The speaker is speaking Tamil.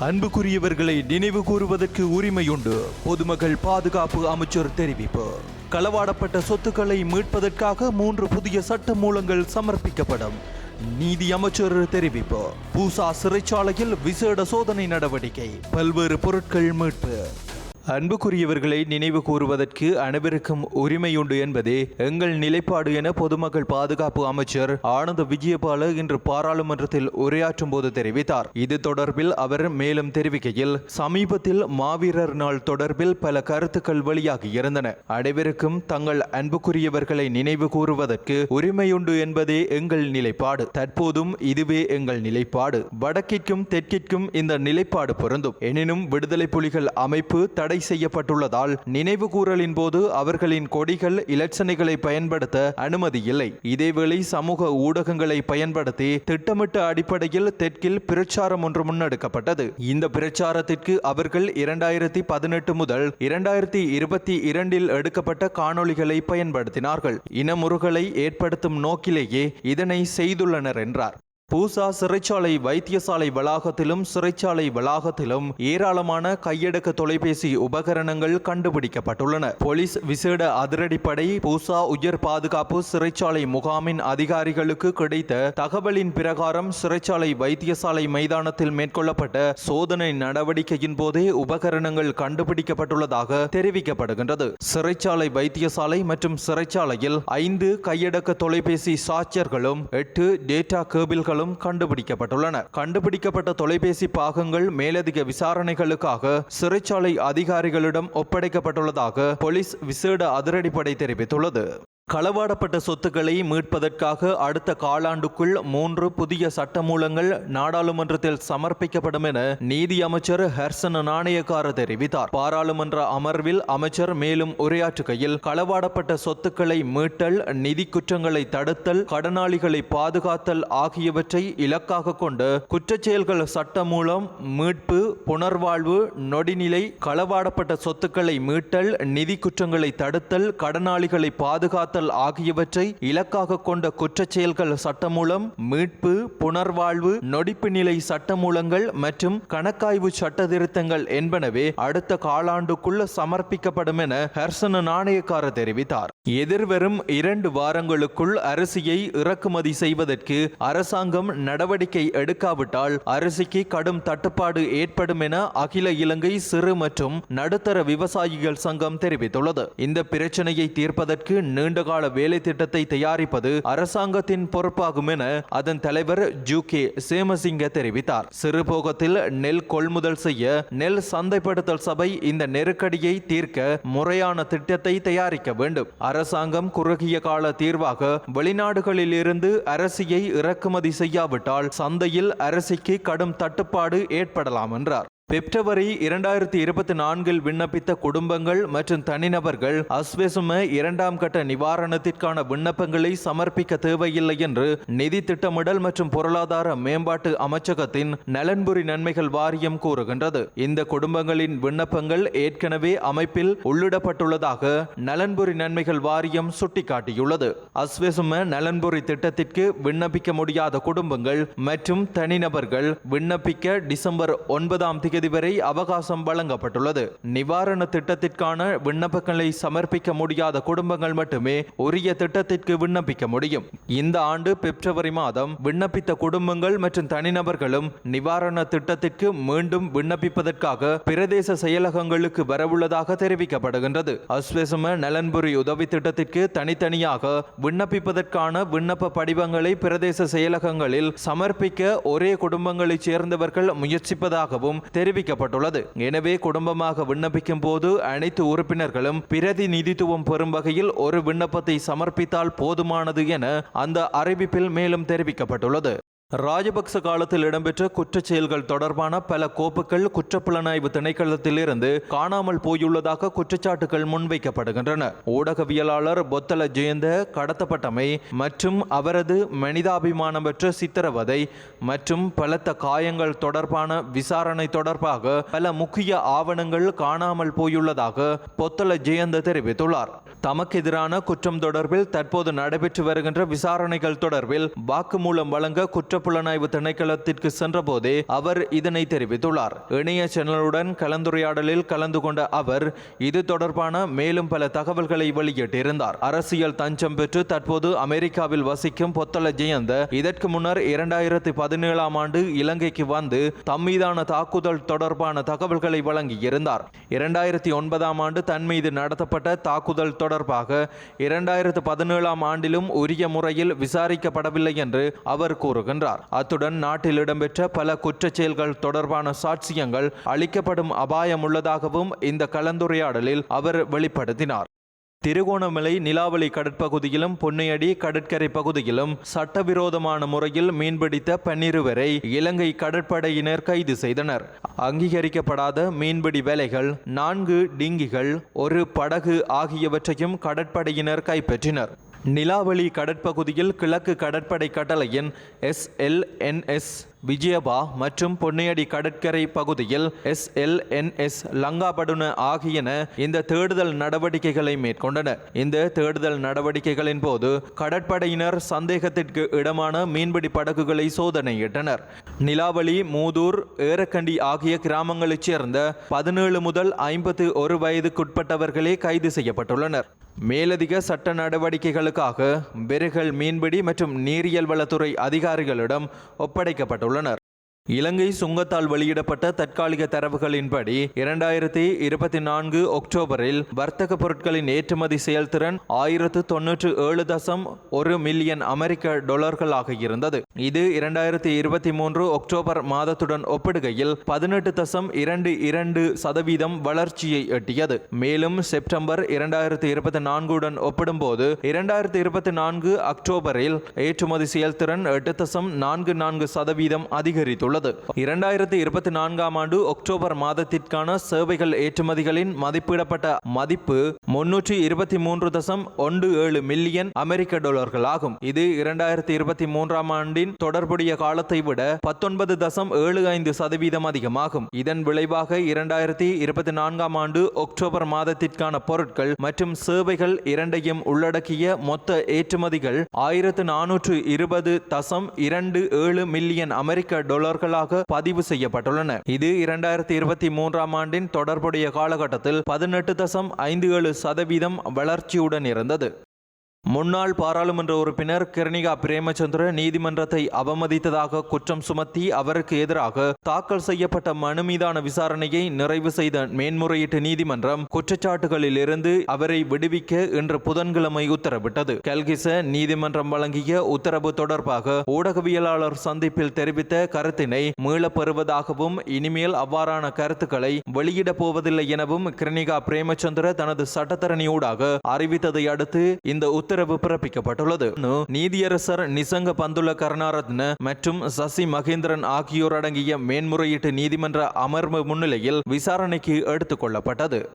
அன்புக்குரியவர்களை நினைவு கூறுவதற்கு உரிமையுண்டு. பொதுமக்கள் பாதுகாப்பு அமைச்சர் தெரிவிப்பு. களவாடப்பட்ட சொத்துக்களை மீட்பதற்காக மூன்று புதிய சட்ட மூலங்கள் சமர்ப்பிக்கப்படும். நீதி அமைச்சர் தெரிவிப்பு. பூசா சிறைச்சாலையில் விசேட சோதனை நடவடிக்கை. பல்வேறு பொருட்கள் மீட்பு. அன்புக்குரியவர்களை நினைவு கூறுவதற்கு அனைவருக்கும் உரிமையுண்டு என்பதே எங்கள் நிலைப்பாடு என பொதுமக்கள் பாதுகாப்பு அமைச்சர் ஆனந்த விஜயபால இன்று பாராளுமன்றத்தில் உரையாற்றும் போது தெரிவித்தார். இது தொடர்பில் அவர் மேலும் தெரிவிக்கையில் சமீபத்தில் மாவீரர் நாள் தொடர்பில் பல கருத்துக்கள் வெளியாகி இருந்தன. அனைவருக்கும் தங்கள் அன்புக்குரியவர்களை நினைவு கூறுவதற்கு உரிமையுண்டு என்பதே எங்கள் நிலைப்பாடு. தற்போதும் இதுவே எங்கள் நிலைப்பாடு. வடக்கிற்கும் தெற்கிற்கும் இந்த நிலைப்பாடு பொருந்தும். எனினும் விடுதலை புலிகள் அமைப்பு தடை செய்யப்பட்டுள்ளதால் நினைவு கூறலின் போது அவர்களின் கொடிகள் இலட்சணைகளை பயன்படுத்த அனுமதி இல்லை. இதேவேளை சமூக ஊடகங்களை பயன்படுத்தி திட்டமிட்ட அடிப்படையில் தெற்கில் பிரச்சாரம் ஒன்று முன்னெடுக்கப்பட்டது. இந்த பிரச்சாரத்திற்கு அவர்கள் இரண்டாயிரத்தி பதினெட்டு முதல் இரண்டாயிரத்தி இருபத்தி இரண்டில் எடுக்கப்பட்ட காணொளிகளை பயன்படுத்தினார்கள். இனமுறுகலை ஏற்படுத்தும் நோக்கிலேயே இதனை செய்துள்ளனர் என்றார். பூசா சிறைச்சாலை வைத்தியசாலை வளாகத்திலும் சிறைச்சாலை வளாகத்திலும் ஏராளமான கையடக்க தொலைபேசி உபகரணங்கள் கண்டுபிடிக்கப்பட்டுள்ளன. போலீஸ் விசேட அதிரடிப்படை பூசா உயர் பாதுகாப்பு சிறைச்சாலை முகாமின் அதிகாரிகளுக்கு கிடைத்த தகவலின் பிரகாரம் சிறைச்சாலை வைத்தியசாலை மைதானத்தில் மேற்கொள்ளப்பட்ட சோதனை நடவடிக்கையின் போதே உபகரணங்கள் கண்டுபிடிக்கப்பட்டுள்ளதாக தெரிவிக்கப்படுகின்றது. சிறைச்சாலை வைத்தியசாலை மற்றும் சிறைச்சாலையில் ஐந்து கையடக்க தொலைபேசி சாட்சியர்களும் எட்டு டேட்டா கேபிள்கள் பொருட்களும் கண்டுபிடிக்கப்பட்டுள்ளன. கண்டுபிடிக்கப்பட்ட தொலைபேசி பாகங்கள் மேலதிக விசாரணைகளுக்காக சிறைச்சாலை அதிகாரிகளிடம் ஒப்படைக்கப்பட்டுள்ளதாக போலீஸ் விசேட அதிரடிப்படை தெரிவித்துள்ளது. களவாடப்பட்ட சொத்துக்களை மீட்பதற்காக அடுத்த காலாண்டுக்குள் மூன்று புதிய சட்டமூலங்கள் நாடாளுமன்றத்தில் சமர்ப்பிக்கப்படும் என நீதி அமைச்சர் ஹர்சன் நாணயக்கார தெரிவித்தார். பாராளுமன்ற அமர்வில் அமைச்சர் மேலும் உரையாற்றுகையில் களவாடப்பட்ட சொத்துக்களை மீட்டல் நிதி குற்றங்களை தடுத்தல் கடனாளிகளை பாதுகாத்தல் ஆகியவற்றை இலக்காக கொண்டு குற்றச்செயல்கள் சட்டமூலம் மீட்பு புனர்வாழ்வு நொடிநிலை களவாடப்பட்ட சொத்துக்களை மீட்டல் நிதி குற்றங்களை தடுத்தல் கடனாளிகளை பாதுகாத்தல் ஆகியவற்றை இலக்காக கொண்ட குற்றச் செயல்கள் சட்டமூலம் மீட்பு புனர்வாழ்வு நொடிப்பு நிலை சட்டமூலங்கள் மற்றும் கணக்காய்வு சட்ட திருத்தங்கள் என்பனவே அடுத்த காலாண்டுக்குள்ள சமர்ப்பிக்கப்படும் என ஹர்சன நாணயக்கார தெரிவித்தார். எதிர்வரும் இரண்டு வாரங்களுக்குள் அரிசியை இறக்குமதி செய்வதற்கு அரசாங்கம் நடவடிக்கை எடுக்காவிட்டால் அரிசிக்கு கடும் தட்டுப்பாடு ஏற்படும் என அகில இலங்கை சிறு மற்றும் நடுத்தர விவசாயிகள் சங்கம் தெரிவித்துள்ளது. இந்த பிரச்சனையை தீர்ப்பதற்கு நீண்ட நீண்டகால வேலை திட்டத்தை தயாரிப்பது அரசாங்கத்தின் பொறுப்பாகும் என அதன் தலைவர் ஜூ கே சேமசிங்க தெரிவித்தார். சிறுபோகத்தில் நெல் கொள்முதல் செய்ய நெல் சந்தைப்படுத்தல் சபை இந்த நெருக்கடியை தீர்க்க முறையான திட்டத்தை தயாரிக்க வேண்டும். அரசாங்கம் குறுகிய கால தீர்வாக வெளிநாடுகளில் இருந்து அரசியை இறக்குமதி செய்யாவிட்டால் சந்தையில் அரசிக்கு கடும் தட்டுப்பாடு ஏற்படலாம் என்றார். பிப்ரவரி இரண்டாயிரத்தி இருபத்தி நான்கில் விண்ணப்பித்த குடும்பங்கள் மற்றும் தனிநபர்கள் அஸ்வெசும இரண்டாம் கட்ட நிவாரணத்திற்கான விண்ணப்பங்களை சமர்ப்பிக்க தேவையில்லை என்று நிதி திட்டமிடல் மற்றும் பொருளாதார மேம்பாட்டு அமைச்சகத்தின் நலன்புரி நன்மைகள் வாரியம் கூறுகின்றது. இந்த குடும்பங்களின் விண்ணப்பங்கள் ஏற்கனவே அமைப்பில் உள்ளிடப்பட்டுள்ளதாக நலன்புரி நன்மைகள் வாரியம் சுட்டிக்காட்டியுள்ளது. அஸ்வெசும நலன்புரி திட்டத்திற்கு விண்ணப்பிக்க முடியாத குடும்பங்கள் மற்றும் தனிநபர்கள் விண்ணப்பிக்க டிசம்பர் ஒன்பதாம் தேதி வரை அவகாசம் வழங்கப்பட்டுள்ளது. நிவாரண திட்டத்திற்கான விண்ணப்பங்களை சமர்ப்பிக்க முடியாத குடும்பங்கள் மட்டுமே உரிய திட்டத்திற்கு விண்ணப்பிக்க முடியும். இந்த ஆண்டு பிப்ரவரி மாதம் விண்ணப்பித்த குடும்பங்கள் மற்றும் தனிநபர்களும் நிவாரண திட்டத்திற்கு மீண்டும் விண்ணப்பிப்பதற்காக பிரதேச செயலகங்களுக்கு வரவுள்ளதாக தெரிவிக்கப்படுகின்றது. அஸ்வசம நலன்புரி உதவி திட்டத்திற்கு தனித்தனியாக விண்ணப்பிப்பதற்கான விண்ணப்ப படிவங்களை பிரதேச செயலகங்களில் சமர்ப்பிக்க ஒரே குடும்பங்களைச் சேர்ந்தவர்கள் முயற்சிப்பதாகவும் தெரிவிக்கப்பட்டுள்ளது. எனவே குடும்பமாக விண்ணப்பிக்கும் போது அனைத்து உறுப்பினர்களும் பிரதிநிதித்துவம் பெறும் வகையில் ஒரு விண்ணப்பத்தை சமர்ப்பித்தால் போதுமானது என அந்த அறிவிப்பில் மேலும் தெரிவிக்கப்பட்டுள்ளது. ராஜபக்ச காலத்தில் இடம்பெற்ற குற்றச் செயல்கள் தொடர்பான பல கோப்புகள் குற்றப்புலனாய்வு திணைக்களத்திலிருந்து காணாமல் போயுள்ளதாக குற்றச்சாட்டுகள் முன்வைக்கப்படுகின்றன. ஊடகவியலாளர் பொத்தல ஜெயந்த கடத்தப்பட்டமை மற்றும் அவரது மனிதாபிமானமற்ற சித்திரவதை மற்றும் பலத்த காயங்கள் தொடர்பான விசாரணை தொடர்பாக பல முக்கிய ஆவணங்கள் காணாமல் போயுள்ளதாக பொத்தல ஜெயந்த தெரிவித்துள்ளார். தமக்கு எதிரான குற்றம் தொடர்பில் தற்போது நடைபெற்று வருகின்ற விசாரணைகள் தொடர்பில் வாக்குமூலம் வழங்க குற்றப்புலனாய்வு திணைக்களத்திற்கு சென்றபோதே அவர் இதனை தெரிவித்துள்ளார். இணைய சேனலுடன் கலந்துரையாடலில் கலந்து கொண்ட அவர் இது தொடர்பான மேலும் பல தகவல்களை வெளியிட்டிருந்தார். அரசியல் தஞ்சம் பெற்று தற்போது அமெரிக்காவில் வசிக்கும் பொத்தல ஜெயந்த இதற்கு முன்னர் இரண்டாயிரத்தி பதினேழாம் ஆண்டு இலங்கைக்கு வந்து தம் மீதான தாக்குதல் தொடர்பான தகவல்களை வழங்கியிருந்தார். இரண்டாயிரத்தி ஒன்பதாம் ஆண்டு தன் மீது நடத்தப்பட்ட தாக்குதல் தொடர்பாக இரண்டாயிரத்து பதினேழாம் ஆண்டிலும் உரிய முறையில் விசாரிக்கப்படவில்லை என்று அவர் கூறுகின்றார். அத்துடன் நாட்டில் இடம்பெற்ற பல குற்றச் செயல்கள் தொடர்பான சாட்சியங்கள் அளிக்கப்படும் அபாயம் உள்ளதாகவும் இந்த கலந்துரையாடலில் அவர் வெளிப்படுத்தினார். திருகோணமலை நிலாவளி கடற்பகுதியிலும் பொன்னையடி கடற்கரை பகுதியிலும் சட்டவிரோதமான முறையில் மீன்பிடித்த பன்னிருவரை இலங்கை கடற்படையினர் கைது செய்தனர். அங்கீகரிக்கப்படாத மீன்பிடி வேலைகள் நான்கு டிங்கிகள் ஒரு படகு ஆகியவற்றையும் கடற்படையினர் கைப்பற்றினர். நிலாவளி கடற்பகுதியில் கிழக்கு கடற்படை கட்டளையின் எஸ்எல்என்எஸ் விஜயபா மற்றும் பொன்னையடி கடற்கரை பகுதியில் எஸ்எல்என்எஸ் லங்காபடுன ஆகியன இந்த தேடுதல் நடவடிக்கைகளை மேற்கொண்டன. இந்த தேடுதல் நடவடிக்கைகளின் போது கடற்படையினர் சந்தேகத்திற்கு இடமான மீன்பிடி படகுகளை சோதனையிட்டனர். நிலாவளி மூதூர் ஏரக்கண்டி ஆகிய கிராமங்களைச் சேர்ந்த பதினேழு முதல் ஐம்பத்து ஒரு வயதுக்குட்பட்டவர்களே கைது செய்யப்பட்டுள்ளனர். மேலதிக சட்ட நடவடிக்கைகளுக்காக பெருகல் மீன்பிடி மற்றும் நீரியல் வளத்துறை அதிகாரிகளிடம் உள்ளனர் இலங்கை சுங்கத்தால் வெளியிடப்பட்ட தற்காலிக தரவுகளின்படி இரண்டாயிரத்தி இருபத்தி நான்கு அக்டோபரில் வர்த்தக பொருட்களின் ஏற்றுமதி செயல்திறன் ஆயிரத்து தொன்னூற்று ஏழு தசம் ஒரு மில்லியன் அமெரிக்க டாலர்களாக இருந்தது. இது இரண்டாயிரத்தி இருபத்தி மூன்று அக்டோபர் மாதத்துடன் ஒப்பிடுகையில் பதினெட்டு தசம் இரண்டு இரண்டு சதவீதம் வளர்ச்சியை எட்டியது. மேலும் செப்டம்பர் இரண்டாயிரத்தி இருபத்தி நான்குடன் ஒப்பிடும்போது இரண்டாயிரத்தி இருபத்தி நான்கு அக்டோபரில் ஏற்றுமதி செயல்திறன் எட்டு தசம் நான்கு நான்கு சதவீதம் அதிகரித்துள்ளது. உள்ளது. இரண்டாயிரத்தி இருபத்தி நான்காம் ஆண்டு அக்டோபர் மாதத்திற்கான சேவைகள் ஏற்றுமதிகளின் மதிப்பிடப்பட்ட மதிப்பு முன்னூற்றி இருபத்தி மூன்று தசம் ஒன்று ஏழு மில்லியன் அமெரிக்க டாலர்கள் ஆகும் இது இரண்டாயிரத்தி இருபத்தி மூன்றாம் ஆண்டின் தொடர்புடைய காலத்தை விட பத்தொன்பது தசம் ஏழு ஐந்து சதவீதம் அதிகமாகும். இதன் விளைவாக இரண்டாயிரத்தி இருபத்தி நான்காம் ஆண்டு அக்டோபர் மாதத்திற்கான பொருட்கள் மற்றும் சேவைகள் இரண்டையும் உள்ளடக்கிய மொத்த ஏற்றுமதிகள் ஆயிரத்து நானூற்று இருபது தசம் இரண்டு ஏழு மில்லியன் அமெரிக்க டாலர்களாக பதிவு செய்யப்பட்டுள்ளன. இது இரண்டாயிரத்தி இருபத்தி மூன்றாம் ஆண்டின் தொடர்புடைய காலகட்டத்தில் பதினெட்டு தசம் ஐந்து ஏழு சதவீதம் வளர்ச்சியுடன் இருந்தது. முன்னாள் பாராளுமன்ற உறுப்பினர் கிரணிகா பிரேமச்சந்திர நீதிமன்றத்தை அவமதித்ததாக குற்றம் சுமத்தி அவருக்கு எதிராக தாக்கல் செய்யப்பட்ட மனு மீதான விசாரணையை நிறைவு செய்த மேன்முறையீட்டு நீதிமன்றம் குற்றச்சாட்டுகளில் இருந்து அவரை விடுவிக்க இன்று புதன்கிழமை உத்தரவிட்டது. கல்கிச நீதிமன்றம் வழங்கிய உத்தரவு தொடர்பாக ஊடகவியலாளர் சந்திப்பில் தெரிவித்த கருத்தினை மீளப்பெறுவதாகவும் இனிமேல் அவ்வாறான கருத்துக்களை வெளியிடப் போவதில்லை எனவும் கிரணிகா பிரேமச்சந்திர தனது சட்டத்தரணியூடாக அறிவித்ததை அடுத்து இந்த உத்தரவு பிறப்பிக்கப்பட்டுள்ளது. நீதியரசர் நிசங்க பந்துல கருணாரத்ன மற்றும் சசி மகேந்திரன் ஆகியோர் அடங்கிய மேன்முறையீட்டு நீதிமன்ற அமர்வு முன்னிலையில் விசாரணைக்கு எடுத்துக் கொள்ளப்பட்டது.